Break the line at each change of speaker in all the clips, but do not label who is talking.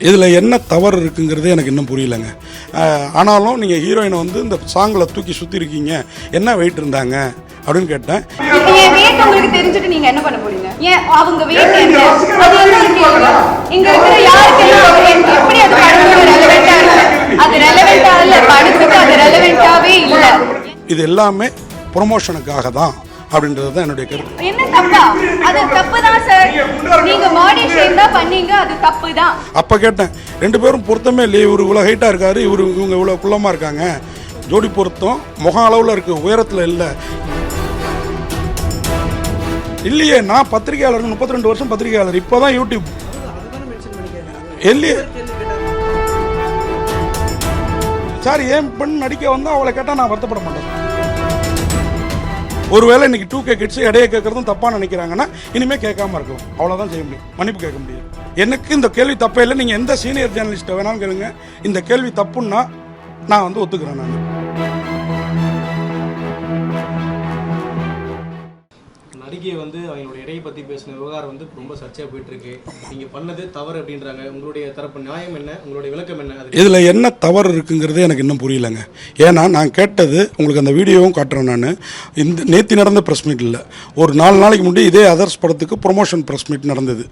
இதில் என்ன தவறு இருக்குங்கிறது எனக்கு இன்னும் புரியலங்க. ஆனாலும் நீங்கள் ஹீரோயினை வந்து இந்த சாங்கில் தூக்கி சுற்றி இருக்கீங்க என்ன வெயிட் இருந்தாங்க அப்படின்னு கேட்டேன். இது எல்லாமே ப்ரொமோஷனுக்காக தான். அப்படின்றது தான் என்னுடைய கருத்து.
என்ன தப்பா? அது தப்பு தான் சார் நீங்க மாடி ஷேம் தான் பண்ணீங்க அது தப்பு தான்
அப்போ கேட்டேன் ரெண்டு பேரும் பொருத்தமே இல்லையே இவர் இவ்வளோ ஹைட்டாக இருக்காரு இவர் இவங்க இவ்வளோ குள்ளமாக இருக்காங்க. ஜோடி பொருத்தம் முகம் அளவில் இருக்கு உயரத்தில் இல்லை. இல்லையே நான் பத்திரிகையாளர் முப்பத்தி ரெண்டு வருஷம் பத்திரிகையாளர் இப்போ தான் யூடியூப் இல்லையே. சார் ஏன் பெண் நடிக்க வந்தால் அவளை கேட்டால் நான் வருத்தப்பட மாட்டேன். ஒருவேளை இன்னைக்கு டூ கே கிட்ஸ் இடையே கேட்கறதும் தப்பாக நினைக்கிறாங்கன்னா இனிமே கேட்காம இருக்கும் அவ்வளோதான் செய்ய முடியும். மன்னிப்பு கேட்க முடியும் எனக்கு இந்த கேள்வி தப்பே இல்லை. நீங்கள் எந்த சீனியர் ஜேர்னலிஸ்ட்டை வேணாலும் கேளுங்க. இந்த கேள்வி தப்புன்னா நான் வந்து ஒத்துக்கிறேன் நான்.
நடிகை வந்து அவங்களுடைய இடையை பற்றி பேசின விவகாரம் வந்து ரொம்ப சர்ச்சையாக போயிட்டுருக்கு. நீங்கள் பண்ணது தவறு அப்படின்றாங்க. உங்களுடைய தரப்பு நியாயம் என்ன? உங்களுடைய விளக்கம் என்ன? அது
இதில் என்ன தவறு இருக்குங்கிறது எனக்கு இன்னும் புரியலங்க. ஏன்னா நான் கேட்டது உங்களுக்கு அந்த வீடியோவும் காட்டுறேன் நான். இந்த நேற்று நடந்த ப்ரெஸ் மீட் இல்லை. ஒரு நாலு நாளைக்கு முன்னாடி இதே அதர்ஸ் படத்துக்கு ப்ரொமோஷன் ப்ரெஸ் மீட் நடந்தது.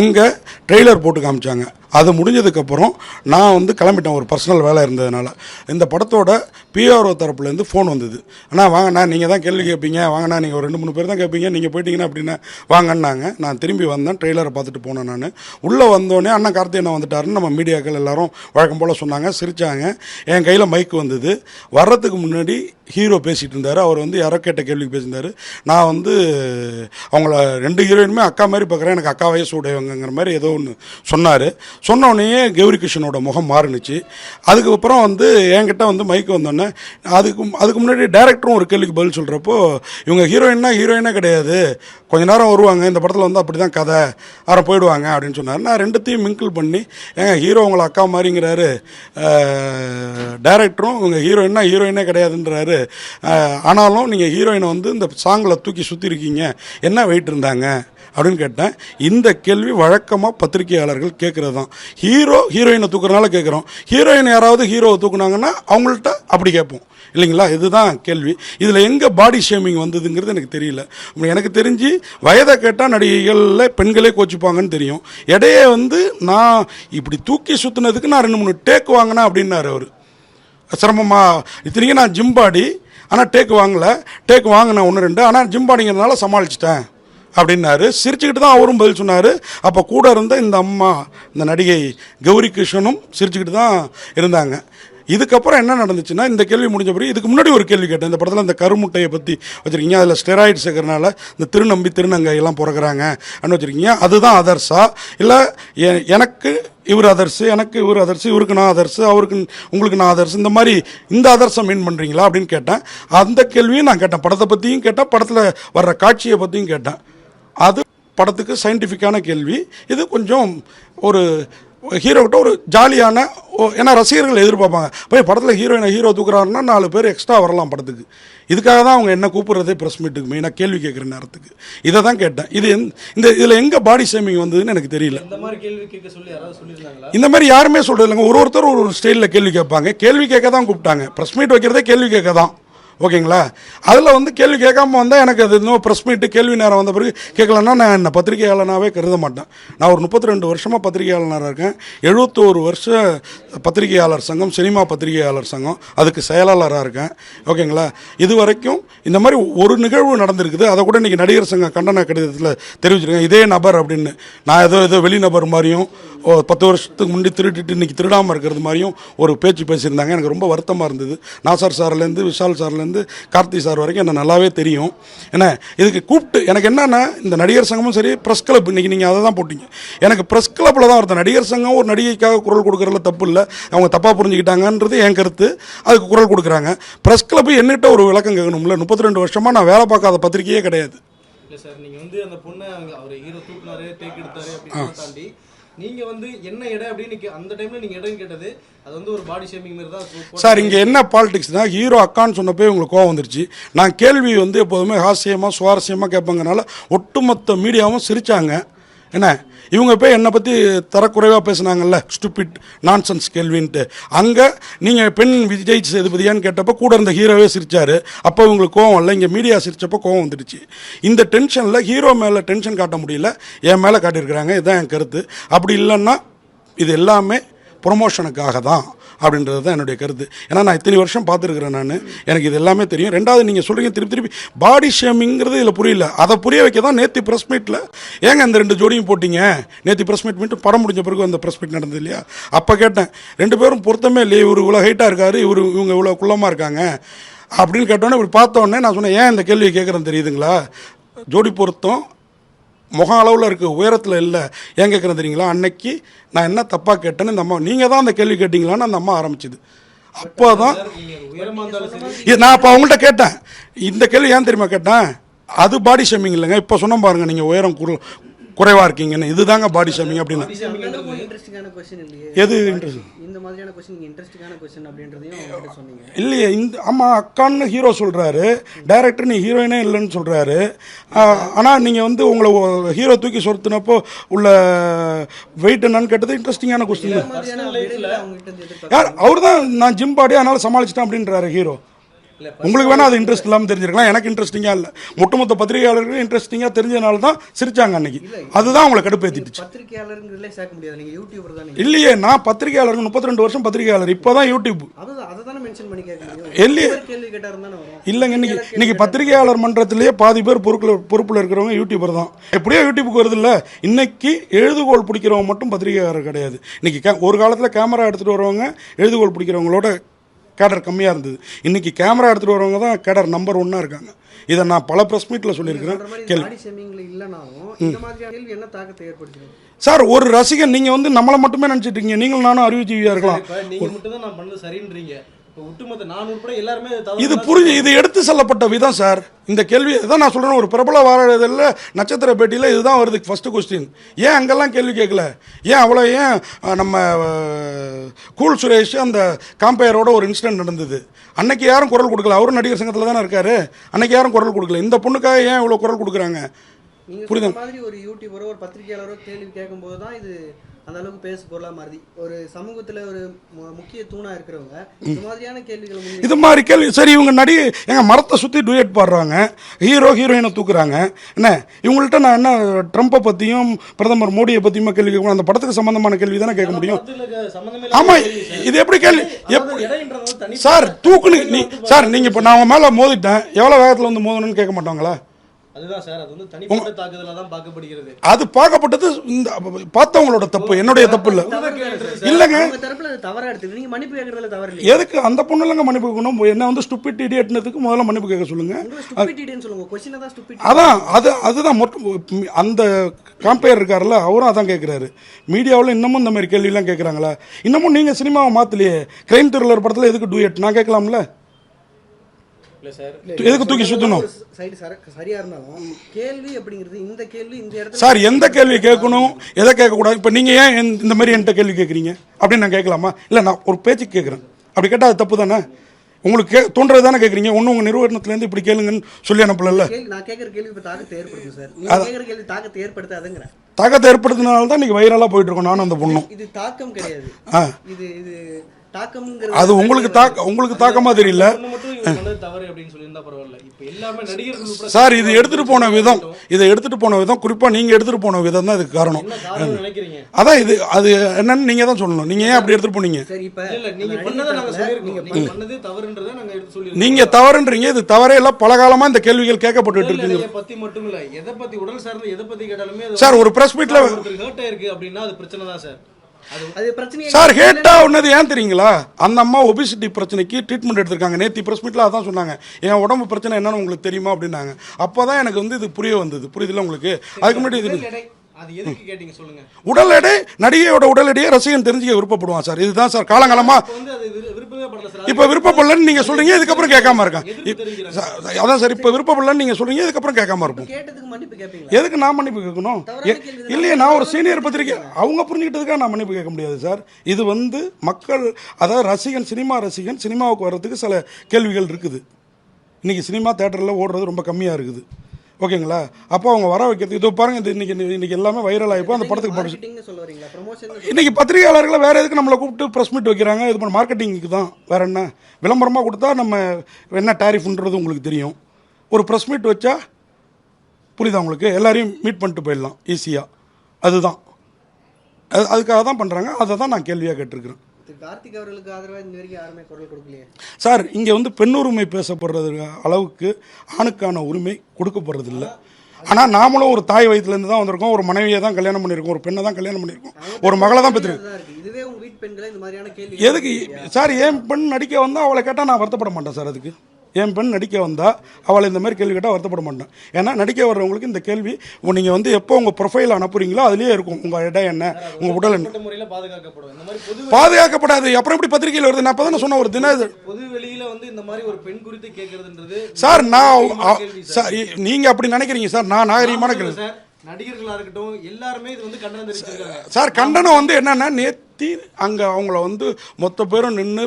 அங்கே ட்ரெய்லர் போட்டு காமிச்சாங்க. அது முடிஞ்சதுக்கப்புறம் நான் வந்து கிளம்பிட்டேன். ஒரு பர்சனல் வேலை இருந்ததுனால. இந்த படத்தோட பிஆர்ஓ தரப்புலேருந்து ஃபோன் வந்தது. ஆனால் வாங்கண்ணா நீங்கள் தான் கேள்வி கேட்பீங்க வாங்கண்ணா நீங்கள் ஒரு ரெண்டு மூணு பேர் தான் கேட்பீங்க நீங்கள் போயிட்டீங்கன்னா அப்படின்னா வாங்கன்னாங்க. நான் திரும்பி வந்தேன் ட்ரெய்லரை பார்த்துட்டு போனேன் நான். உள்ளே வந்தோடனே அண்ணன் கார்த்தி வந்துட்டாருன்னு நம்ம மீடியாக்கள் எல்லாரும் வழக்கம் போல் சொன்னாங்க சிரிச்சாங்க. என் கையில் மைக் வந்தது. வர்றதுக்கு முன்னாடி ஹீரோ பேசிகிட்டு இருந்தார். அவர் வந்து யாரோ கேட்ட கேள்விக்கு பேசியிருந்தார். நான் வந்து அவங்கள ரெண்டு ஹீரோயினுமே அக்கா மாதிரி பார்க்குறேன். எனக்கு அக்கா வயசு உடையவங்கிற மாதிரி ஏதோ ஒன்று சொன்னார். சொன்ன கௌரி கிருஷ்ணனோட முகம் மாறுனுச்சு. அதுக்கப்புறம் வந்து என்கிட்ட வந்து மைக் வந்தோடனே அதுக்கு அதுக்கு முன்னாடி டேரக்டரும் ஒரு கேள்விக்கு பதில் சொல்கிறப்போ இவங்க ஹீரோயின்னா ஹீரோயினே கிடையாது. கொஞ்ச நேரம் வருவாங்க இந்த படத்தில் வந்து அப்படி தான் கதை அவரை போயிடுவாங்க அப்படின்னு சொன்னார். நான் ரெண்டுத்தையும் மிங்கிள் பண்ணி ஏங்க ஹீரோ உங்களை அக்கா மாதிரிங்கிறாரு டேரக்டரும் இவங்க ஹீரோயின்னா ஹீரோயினே கிடையாதுன்றாரு. ஆனாலும் நீங்கள் ஹீரோயினை வந்து இந்த சாங்கில் தூக்கி சுற்றி இருக்கீங்க என்ன வெயிட் இருந்தாங்க? அப்படின்னு கேட்டேன். இந்த கேள்வி வழக்கமாக பத்திரிகையாளர்கள் கேட்குறது தான் ஹீரோ ஹீரோயினை தூக்குறதுனால கேட்குறோம் ஹீரோயின் யாராவது ஹீரோவை தூக்குனாங்கன்னா அவங்கள்ட்ட அப்படி கேட்போம். இல்லைங்களா? இதுதான் கேள்வி. இதில் எங்கே பாடி ஷேமிங் வந்ததுங்கிறது எனக்கு தெரியல. எனக்கு தெரிஞ்சு வயதை கேட்டால் நடிகைகளில் பெண்களே கோச்சிப்பாங்கன்னு தெரியும். இடையே வந்து நான் இப்படி தூக்கி சுற்றுனதுக்கு நான் ரெண்டு மூணு டேக் வாங்கினேன் அப்படின்னாரு அவர். சிரமமாக இத்தனைக்கும் நான் ஜிம்பாடி ஆனால் டேக் வாங்கலை. டேக் வாங்கினேன் ஒன்று ரெண்டு. ஆனால் ஜிம்பாடிங்கிறதுனால சமாளிச்சிட்டேன். அப்படின்னாரு. சிரிச்சுக்கிட்டு தான் அவரும் பதில் சொன்னார். அப்போ கூட இருந்த இந்த அம்மா இந்த நடிகை கௌரி கிருஷ்ணனும் சிரிச்சுக்கிட்டு தான் இருந்தாங்க. இதுக்கப்புறம் என்ன நடந்துச்சுன்னா இந்த கேள்வி முடிஞ்ச பிறகு இதுக்கு முன்னாடி ஒரு கேள்வி கேட்டேன். இந்த படத்தில் இந்த கருமுட்டையை பற்றி வச்சுருக்கீங்க. அதில் ஸ்டெராய்டு சேர்க்கறனால இந்த திருநம்பி திருநங்கையெல்லாம் பிறக்கிறாங்க அப்படின்னு வச்சுருக்கீங்க. அதுதான் அதர்ஸா இல்லை எனக்கு இவர் அதர்ஸு எனக்கு இவர் அதர்ஸு இவருக்கு நான் அதர்ஸு அவருக்கு உங்களுக்கு நான் அதர்ஸ் இந்த மாதிரி இந்த அதர்ஸை மீன் பண்ணுறீங்களா அப்படின்னு கேட்டேன். அந்த கேள்வியும் நான் கேட்டேன். படத்தை பற்றியும் கேட்டேன். படத்தில் வர்ற காட்சியை பற்றியும் கேட்டேன். அது படத்துக்கு சயின்டிஃபிக்கான கேள்வி. இது கொஞ்சம் ஒரு ஹீரோக்கிட்ட ஒரு ஜாலியான ஏன்னா ரசிகர்கள் எதிர்பார்ப்பாங்க. போய் படத்தில் ஹீரோயினை ஹீரோ தூக்குறாருன்னா நாலு பேர் எக்ஸ்ட்ரா வரலாம் படத்துக்கு. இதுக்காக தான் அவங்க என்ன கூப்பிட்றதே ப்ரெஸ் மீட்டுக்கு மெயினாக கேள்வி கேட்குற நேரத்துக்கு. இதை தான் கேட்டேன். இது இந்த இதில் எங்கே பாடி ஷேமிங் வந்ததுன்னு எனக்கு தெரியல.
இந்த மாதிரி
யாருமே சொல்றது இல்லைங்க ஒரு ஒருத்தர் ஒரு ஒரு ஸ்டைலில் கேள்வி கேட்பாங்க. கேள்வி கேட்க தான் கூப்பிட்டாங்க. ப்ரெஸ் மீட் வைக்கிறதே கேள்வி கேட்க தான் ஓகேங்களா? அதில் வந்து கேள்வி கேட்காம வந்தால் எனக்கு அது இன்னும் ப்ரெஸ் மீட்டு கேள்வி நேரம் வந்த பிறகு கேட்கலன்னா நான் என்ன பத்திரிகையாளனாகவே கருத மாட்டேன். நான் ஒரு முப்பத்தி ரெண்டு வருஷமாக பத்திரிகையாளனாக இருக்கேன். எழுபத்தோரு வருஷம் பத்திரிகையாளர் சங்கம் சினிமா பத்திரிகையாளர் சங்கம். அதுக்கு செயலாளராக இருக்கேன். ஓகேங்களா? இது வரைக்கும் இந்த மாதிரி ஒரு நிகழ்வு நடந்திருக்குது. அதை கூட இன்றைக்கி நடிகர் சங்க கண்டன கடிதத்தில் தெரிவிச்சிருக்கேன். இதே நபர் அப்படின்னு. நான் ஏதோ ஏதோ வெளிநபர் மாதிரியும் ஓ, பத்து வருஷத்துக்கு முன்னாடி திருடிட்டு இன்றைக்கி திருடாமல் இருக்கிறது மாதிரியும் ஒரு பேச்சு பேசியிருந்தாங்க. எனக்கு ரொம்ப வருத்தமாக இருந்தது. நாசார் சார்லேருந்து விஷால் சார்லேருந்து கார்த்தி சார் வரைக்கும் என்ன நல்லாவே தெரியும். என்ன இதுக்கு கூப்பிட்டு எனக்கு என்னன்னா இந்த நடிகர் சங்கமும் சரி ப்ரெஸ் கிளப் இன்னைக்கு நீங்கள் அதை தான் போட்டீங்க. எனக்கு ப்ரெஸ் கிளப்பில் தான் ஒருத்தர் நடிகர் சங்கம் ஒரு நடிகைக்காக குரல் கொடுக்குறதுல தப்பு இல்லை. அவங்க தப்பாக புரிஞ்சுக்கிட்டாங்கன்றது என் கருத்து. அதுக்கு குரல் கொடுக்குறாங்க. ப்ரெஸ் கிளப் என்னிட்ட ஒரு விளக்கம் கேட்கணும்ல. முப்பத்தி ரெண்டு வருஷமாக நான் வேலை பார்க்காத பத்திரிக்கையே கிடையாது.
இல்ல சார் நீங்க வந்து அந்த பொண்ணை அவர் ஹீரோ தூக்குனாரு டேக் எடுத்தாரு அப்படின்னு தாண்டி நீங்க வந்து என்ன இடம் அப்படின்னு அந்த டைம்ல நீங்க இடம் கேட்டது அது வந்து ஒரு பாடி ஷேமிங் மாதிரி தான்
சார் இங்கே என்ன பாலிடிக்ஸ்னா ஹீரோ அக்கான்னு சொன்னப்போ உங்களுக்கு கோவம் வந்துருச்சு. நான் கேள்வி வந்து எப்போதுமே ஹாஸ்யமாக சுவாரஸ்யமாக கேட்பாங்கனால ஒட்டுமொத்த மீடியாவும் சிரிச்சாங்க. என்ன? இவங்க போய் என்னை பற்றி தரக்குறைவாக பேசுனாங்கல்ல? ஸ்டூபிட் நான்சன்ஸ் கேள்வின்ட்டு. அங்கே நீங்கள் பெண் விஜய் சேதுபதியான்னு கேட்டப்போ கூட இருந்த ஹீரோவே சிரித்தார் அப்போ இவங்களுக்கு கோவம் இல்லை இங்கே மீடியா சிரிச்சப்போ கோவம் வந்துடுச்சு. இந்த டென்ஷனில் ஹீரோ மேலே டென்ஷன் காட்ட முடியல. என் மேலே காட்டியிருக்கிறாங்க. இதுதான் என் கருத்து. அப்படி இல்லைன்னா இது எல்லாமே ப்ரொமோஷனுக்காக தான். அப்படின்றது தான் என்னுடைய கருத்து. ஏன்னா நான் இத்தனை வருஷம் பார்த்துருக்குறேன் நான். எனக்கு இது எல்லாமே தெரியும். ரெண்டாவது நீங்கள் சொல்கிறீங்க திருப்பி திருப்பி பாடி ஷேமிங்கிறது இதில் புரியல. அதை புரிய வைக்க தான் நேற்று ப்ரெஸ் மீட்டில் ஏங்க இந்த ரெண்டு ஜோடியும் போட்டிங்க? நேற்று ப்ரெஸ் மீட் மீட்டு படம் முடிஞ்ச பிறகு அந்த ப்ரெஸ் மீட் நடந்தது இல்லையா? அப்போ கேட்டேன் ரெண்டு பேரும் பொருத்தமே இல்லையே இவர் இவ்வளோ ஹைட்டாக இருக்காரு இவர் இவங்க இவ்வளோ குள்ளமாக இருக்காங்க? அப்படின்னு கேட்டோன்னே இப்படி பார்த்தோன்னே நான் சொன்னேன் ஏன் இந்த கேள்வியை கேட்குறேன் தெரியுதுங்களா? ஜோடி பொருத்தம் முகம் அளவில் இருக்குது உயரத்தில் இல்லை. ஏன் கேட்குறேன் தெரியுங்களா? அன்னைக்கு நான் என்ன தப்பாக கேட்டேன்னு இந்த அம்மா நீங்கள் தான் அந்த கேள்வி கேட்டீங்களான்னு அந்த அம்மா ஆரம்பிச்சுது. அப்போ தான் இது நான் அப்போ அவங்கள்ட்ட கேட்டேன். இந்த கேள்வி ஏன் தெரியுமா கேட்டேன்? அது பாடி ஷேமிங் இல்லைங்க. இப்போ சொன்ன பாருங்கள் நீங்கள் உயரம் குரு குறைவாக இருக்கீங்கன்னு இதுதாங்க பாடி ஷேமிங் அப்படின்னு.
இன்ட்ரெஸ்டிங்கான கொஸ்டின் இல்லையே.
எது interest?
இந்த மாதிரியான கொஸ்டின் நீங்க இன்ட்ரெஸ்டிங்கான கொஸ்டின் அப்படின்றதையும் அவங்ககிட்ட சொன்னீங்க.
இல்லையே இந்த ஆமாம் அக்கான்னு ஹீரோ சொல்கிறாரு டைரக்டர் நீ ஹீரோயினே இல்லைன்னு சொல்கிறாரு ஆனால் நீங்கள் வந்து உங்களை ஹீரோ தூக்கி சொருத்துனப்போ உள்ள வெயிட் என்னன்னு கேட்டது இன்ட்ரெஸ்டிங்கான கொஸ்டின் யார் அவர் தான் நான் ஜிம் பாடி அதனால சமாளிச்சிட்டேன் அப்படின்றாரு ஹீரோ உங்களுக்கு வேணா அது இன்ட்ரெஸ்ட் இல்லாமல் தெரிஞ்சிருக்கலாம். எனக்கு இன்ட்ரெஸ்டிங்காக இல்லை. ஒட்டுமொத்த பத்திரிகையாளர்களும் இன்ட்ரெஸ்டிங்காக தெரிஞ்சதுனால தான் சிரிச்சாங்க அன்னைக்கு. அதுதான் அவங்களை கடுப்பேற்றிடுச்சு
பத்திரிகையாளருங்கிறதுலே சேர்க்க முடியாது. நீங்க யூடியூபர் தானே.
இல்லையே நான் பத்திரிகையாளர். முப்பத்தி ரெண்டு வருஷம் பத்திரிகையாளர் இப்போ தான் யூடியூப் இல்லையே. இல்லைங்க இன்னைக்கு இன்னைக்கு பத்திரிகையாளர் மன்றத்திலேயே பாதி பேர் பொறுப்பில் பொறுப்பில் இருக்கிறவங்க யூடியூபர் தான். எப்படியோ யூடியூபுக்கு வருது இல்லை. இன்னைக்கு எழுதுகோல் பிடிக்கிறவங்க மட்டும் பத்திரிகையாளர் கிடையாது. இன்னைக்கு கே ஒரு காலத்தில் கேமரா எடுத்துகிட்டு வரவங்க எழுதுகோல் பிடிக்கிறவங்களோட கேடர் கம்மியாக இருந்தது. இன்னைக்கு கேமரா எடுத்துகிட்டு வரவங்க தான் கேடர் நம்பர் ஒன்னாக இருக்காங்க. இதை நான் பல ப்ரெஸ் மீட்டில் சொல்லியிருக்கிறேன். கேள்வி
பாடி ஷேமிங்ல இல்லைனாலும் இந்த மாதிரியான கேள்வி என்ன தாக்கத்தை ஏற்படுத்துது
சார் ஒரு ரசிகன் நீங்கள் வந்து நம்மளை மட்டுமே நினச்சிட்டு இருக்கீங்க. நீங்களும் நானும் அறிவுஜீவியாக இருக்கலாம். இது புரிஞ்சு இது எடுத்து செல்லப்பட்ட விதம் சார். இந்த கேள்வி தான் நான் சொல்கிறேன் ஒரு பிரபல வார இதழில் நட்சத்திர பேட்டியில் இதுதான் வருது ஃபஸ்ட்டு கொஸ்டின் ஏன் அங்கெல்லாம் கேள்வி கேட்கல? ஏன் அவ்வளோ ஏன் நம்ம கூல் சுரேஷ் அந்த காம்பையரோட ஒரு இன்சிடென்ட் நடந்தது? அன்னைக்கு யாரும் குரல் கொடுக்கல. அவரும் நடிகர் சங்கத்தில் தானே இருக்காரு. அன்னைக்கு யாரும் குரல் கொடுக்கல. இந்த பொண்ணுக்காக ஏன் இவ்வளோ குரல் கொடுக்குறாங்க? புரியுதா?
மாதிரி ஒரு யூடியூபரோ ஒரு பத்திரிகையாளரோ கேள்வி கேட்கும்போது தான் இது அந்த அளவுக்கு பேசு பொருளா மாறுது. ஒரு சமூகத்துல ஒரு முக்கிய தூணா இருக்கிறவங்க இந்த மாதிரியான கேள்விகள்
இது மாதிரி கேள்வி சரி இவங்க நடி எங்க மரத்தை சுற்றி டூயட் பாடுறாங்க ஹீரோ ஹீரோயினை தூக்குறாங்க. என்ன? இவங்கள்ட்ட நான் என்ன ட்ரம்ப்பை பற்றியும் பிரதமர் மோடியை பற்றியுமா கேள்வி கேட்கணும் அந்த படத்துக்கு சம்பந்தமான கேள்வி தானே கேட்க முடியும்?
படத்துல இருக்க சம்மந்தமே
ஆமா
இல்லாத கேள்வி சார்.
இது எப்படி கேள்வி? சார் தூக்குனு நீ சார் நீங்க இப்போ நான் உங்க மேல மோதிட்டேன். எவ்வளவு வேகத்துல வந்து மோதணும்னு கேட்க மாட்டாங்களா?
அதுதான் சார் அது வந்து தனிப்பட்ட தாக்குதலா தான் பார்க்கப்படுகிறது.
அது பார்க்கப்பட்டது இந்த பார்த்தவங்களோட தப்பு என்னுடைய தப்பு இல்லை. இல்லைங்க.
தரப்புல மன்னிப்பு கேட்கறதுல தவறு
எதுக்கு? அந்த பொண்ணு இல்லைங்க மன்னிப்பு கேட்கணும். என்ன வந்து ஸ்டூபிட் இடியட்னதுக்கு முதல்ல மன்னிப்பு கேட்க சொல்லுங்க. அதான் அது அதுதான் மொத்த அந்த காம்பேர் இருக்கார்ல அவரும் அதான் கேட்குறாரு. மீடியாவில் இன்னமும் இந்த மாதிரி கேள்வியெல்லாம் கேட்குறாங்களா? இன்னமும் நீங்கள் சினிமாவை மாற்றலையே கிரைம் த்ரில்லர் படத்தில் எதுக்கு டூயட் நான் கேட்கலாம்ல. எதுக்கு தூக்கி சுற்றணும்
சைடு சரியா இருந்தாலும் கேள்வி அப்படிங்கிறது இந்த கேள்வி இந்த இடத்துல
சார் எந்த கேள்வி கேட்கணும்? எதை கேட்கக்கூடாது? இப்போ நீங்கள் ஏன் இந்த- மாதிரி என்கிட்ட கேள்வி கேட்குறீங்க? அப்படின்னு நான் கேட்கலாமா? இல்லை நான் ஒரு பேச்சுக்கு கேட்குறேன். அப்படி கேட்டால் அது தப்பு தானே? உங்களுக்கு கே தோன்றது தானே கேட்குறீங்க? ஒன்று உங்கள் நிறுவனத்துலேருந்து இப்படி கேளுங்கன்னு சொல்லி அனுப்பல
கேள்வி நான் கேட்கற கேள்வி இப்ப தாக்கத்தை ஏற்படுத்தும் சார். நீங்க கேட்கற கேள்வி தாக்கத்தை ஏற்படுத்தாதுங்கிறேன்.
தாக்கத்தை ஏற்படுத்தினால தான் இன்றைக்கி வைரலாக போயிட்டு இருக்கோம் நானும் அந்த பொண்ணும்.
இது தாக்கம் கிடையாது.
ஆ.
இது இது தாக்கம்ங்கிறது
அது உங்களுக்கு தாக்க உங்களுக்கு தாக்கமாக தெரியல.
ஒண்ணு மட்டும் இவங்க பண்ணது தவறு அப்படின்னு சொல்லியிருந்தா பரவாயில்ல. இப்ப எல்லாமே நடிகர்கள் உட்பட
சார் இது எடுத்துகிட்டு போன விதம். இதை எடுத்துகிட்டு போன விதம். குறிப்பாக நீங்கள் எடுத்துகிட்டு போன விதம் தான் இதுக்கு காரணம்.
என்ன காரணம் நினைக்கிறீங்க?
அதான் இது அது என்னன்னு நீங்கள் தான் சொல்லணும். நீங்கள் ஏன் அப்படி எடுத்துகிட்டு போனீங்க?
சரி இப்ப
இல்ல இல்ல நீங்க நாங்க
நீங்க
நீங்க நாங்க
தவறுன்றீங்க. இது தவறே இல்லை. பல காலமாக இந்த கேள்விகள் கேட்கப்பட்டு இருக்குங்க
உடல்நிலையை பத்தி மட்டும் இல்ல. எதை பத்தி உடல் சார்ந்து எதை பத்தி கேட்டாலுமே அது
சார் ஒரு ப்ரெஸ்
ஒருத்தர் ஹர்ட் ஆயிருக்கு அப்படின்னா அது பிரச்சனை தான் சார்.
சார் ஹேட்டா ஒன்னது ஏன் தெரியுங்களா? அந்த அம்மா ஒபிசிட்டி பிரச்சனைக்கு ட்ரீட்மெண்ட் எடுத்திருக்காங்க. நேத்தி ப்ரெஸ் மீட்டில் அதான் சொன்னாங்க. என் உடம்பு பிரச்சனை என்னன்னு உங்களுக்கு தெரியுமா அப்படின்னாங்க. அப்போ தான் எனக்கு வந்து இது புரிய வந்தது. புரியுதுல உங்களுக்கு? அதுக்கு முன்னாடி இது
உடல் எடை?
நடிகையோட உடல் எடையை ரசிகன் தெரிஞ்சுக்க விருப்பப்படுவான் சார். இதுதான் சார். காலங்காலமா
இப்ப
விருப்பப்படலன்னு நீங்க சொல்றீங்க இதுக்கப்புறம் கேட்காம இருக்கேன் அதான் சார் இப்போ விருப்பப்படலன்னு நீங்க சொல்றீங்க இதுக்கப்புறம் கேட்காம
கேட்பீங்களா?
எதுக்கு நான் மன்னிப்பு கேட்கணும். இல்லையே நான் ஒரு சீனியர் பத்திரிக்கை அவங்க புரிஞ்சுக்கிட்டதுக்காக நான் மன்னிப்பு கேட்க முடியாது சார். இது வந்து மக்கள் அதாவது ரசிகன் சினிமா ரசிகன் சினிமாவுக்கு வர்றதுக்கு சில கேள்விகள் இருக்குது. இன்னைக்கு சினிமா தேட்டரில் ஓடுறது ரொம்ப கம்மியாக இருக்குது. ஓகேங்களா? அப்போ அவங்க வர வைக்கிறது இதோ பாருங்க இது இன்னைக்கு இன்னைக்கு எல்லாமே வைரல் ஆகிப்போ அந்த படத்துக்கு போட்டு இன்னைக்கு பத்திரிகையாளர்களை வேற எதுக்கு நம்மளை கூப்பிட்டு ப்ரெஸ் மீட் வைக்கிறாங்க? இது பண்ண மார்க்கெட்டிங்க்கு தான். வேற என்ன? விளம்பரமாக கொடுத்தா நம்ம என்ன டேரிஃப்ன்றது உங்களுக்கு தெரியும். ஒரு ப்ரெஸ் மீட் வச்சா புரியுதா உங்களுக்கு? எல்லாரையும் மீட் பண்ணிட்டு போயிடலாம் ஈஸியாக அதுதான். அது அதுக்காக தான் பண்ணுறாங்க அதை தான் நான் கேள்வியாக கேட்டிருக்கிறேன்.
கார்த்திக் அவர்களுக்கு ஆதரவா இந்த வரைக்கும் யாருமே குரல் கொடுக்கலையே?
சார் இங்கே வந்து பெண்ணுரிமை பேசப்படுறது அளவுக்கு ஆணுக்கான உரிமை கொடுக்கப்படுறதில்ல. ஆனால் நாமளும் ஒரு தாய் வயிற்றுலேருந்து தான் வந்திருக்கோம். ஒரு மனைவியை தான் கல்யாணம் பண்ணியிருக்கோம். ஒரு பெண்ணை தான் கல்யாணம் பண்ணியிருக்கோம். ஒரு மகளை தான் பெற்றிருக்கோம்.
அதுதான் இருக்கு. இதுவே உங்க வீட்டு பெண்களை இந்த மாதிரியான கேள்வி
எதுக்கு? சார் என் பெண் நடிக்க வந்தால் அவளை கேட்டால் நான் வருத்தப்பட மாட்டேன் சார் அதுக்கு. என் பெண் நடிக்க வந்தால் அவளை இந்த மாதிரி கேள்வி கேட்டால் வருத்தப்பட மாட்டேன். ஏன்னா நடிக்க வர்றவங்களுக்கு இந்த கேள்வி நீங்கள் வந்து எப்போ உங்கள் ப்ரொஃபைல் அனுப்புறீங்களோ அதுலேயே இருக்கும். உங்கள் இடம் என்ன உங்கள் உடல் என்ன. பாதுகாக்கப்படாது. அப்புறம் எப்படி பத்திரிகையில் வருது? நான் தான் சொன்ன ஒரு தின இது
பொது வெளியில வந்து இந்த மாதிரி ஒரு பெண் குறித்து கேட்கறதுன்றது
சார் நான்
சார்.
நீங்கள் அப்படி நினைக்கிறீங்க சார்? நான் நாகரிகமான கேள்வி
சொல்றேன் சார் நடிகர்களா இருக்கட்டும் எல்லாருமே இது வந்து கண்டனம்
சார் கண்டனம் வந்து என்னன்னா நேத்தி அங்கே அவங்கள வந்து மொத்த பேரும் நின்று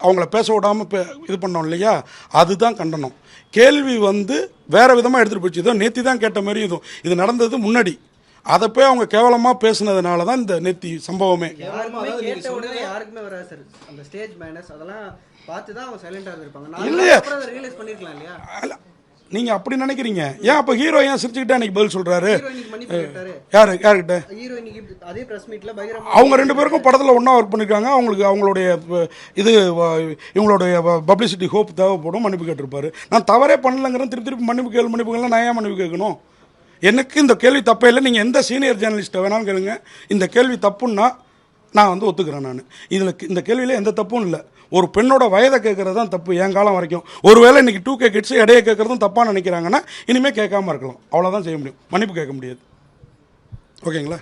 அவங்கள பேச விடாமல் பே இது பண்ணோம் இல்லையா? அதுதான் கண்டனம். கேள்வி வந்து வேற விதமாக எடுத்துகிட்டு போச்சு. இதோ நேத்தி தான் கேட்ட மாதிரி இதுவும். இது நடந்தது முன்னாடி. அதை போய் அவங்க கேவலமாக பேசுனதுனால தான் இந்த நேத்தி சம்பவமே.
கேவலமா
யாருக்குமே
அதாவது நீங்க
கேட்ட உடனே
சொல்றது-
யாருக்குமே வராது சார். அந்த ஸ்டேஜ் மேனஸ் அதெல்லாம் பார்த்து தான் அவங்க சைலண்டா இருந்திருப்பாங்க. நான்
இல்லையே. நீங்க அப்படி நினைக்கிறீங்க? ஏன் அப்போ ஹீரோ ஏன் சிரிச்சுக்கிட்டே அன்னைக்கு பதில் சொல்றாரு? யாரு யாருக்கிட்ட? அவங்க ரெண்டு பேருக்கும் படத்தில் ஒன்றா ஒர்க் பண்ணியிருக்காங்க அவங்களுக்கு அவங்களுடைய இது இவங்களுடைய பப்ளிசிட்டி ஹோப் தேவைப்படும். மன்னிப்பு கேட்டிருப்பாரு. நான் தவறே பண்ணலங்கிறேன். திருப்பி திருப்பி மன்னிப்பு கேள் மன்னிப்பு கேள்னா நான் ஏன் மன்னிப்பு கேட்கணும்? எனக்கு இந்த கேள்வி தப்பே இல்லை. நீங்கள் எந்த சீனியர் ஜேர்னலிஸ்ட்டை வேணாலும் கேளுங்க. இந்த கேள்வி தப்புன்னா நான் வந்து ஒத்துக்கிறேன் நான். இதில் இந்த கேள்வியில் எந்த தப்பும் இல்லை. ஒரு பெண்ணோட வயதை கேட்கறது தான் தப்பு என் காலம் வரைக்கும். ஒருவேளை இன்னைக்கு டூ கே கிட்ஸ் இடையே கேட்குறதும் தப்பாக நினைக்கிறாங்கன்னா இனிமேல் கேட்காம இருக்கலாம். அவ்வளோதான் செய்ய முடியும். மன்னிப்பு கேட்க முடியாது. ஓகேங்களா?